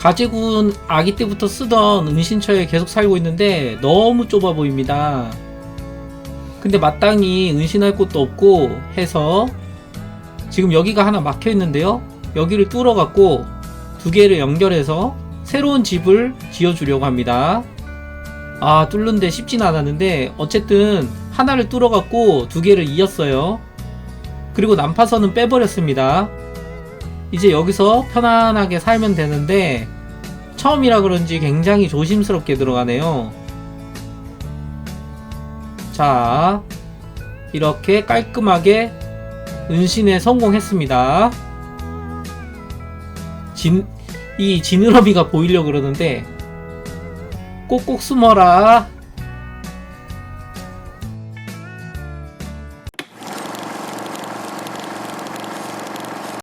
가재군 아기 때부터 쓰던 은신처에 계속 살고 있는데 너무 좁아 보입니다. 근데 마땅히 은신할 곳도 없고 해서 지금 여기가 하나 막혀 있는데요. 여기를 뚫어 갖고 두 개를 연결해서 새로운 집을 지어 주려고 합니다. 아, 뚫는데 쉽진 않았는데 어쨌든 하나를 뚫어 갖고 두 개를 이었어요. 그리고 난파선은 빼버렸습니다. 이제 여기서 편안하게 살면 되는데 처음이라 그런지 굉장히 조심스럽게 들어가네요. 자, 이렇게 깔끔하게 은신에 성공했습니다. 진, 이 지느러미가 보이려고 그러는데 꼭꼭 숨어라.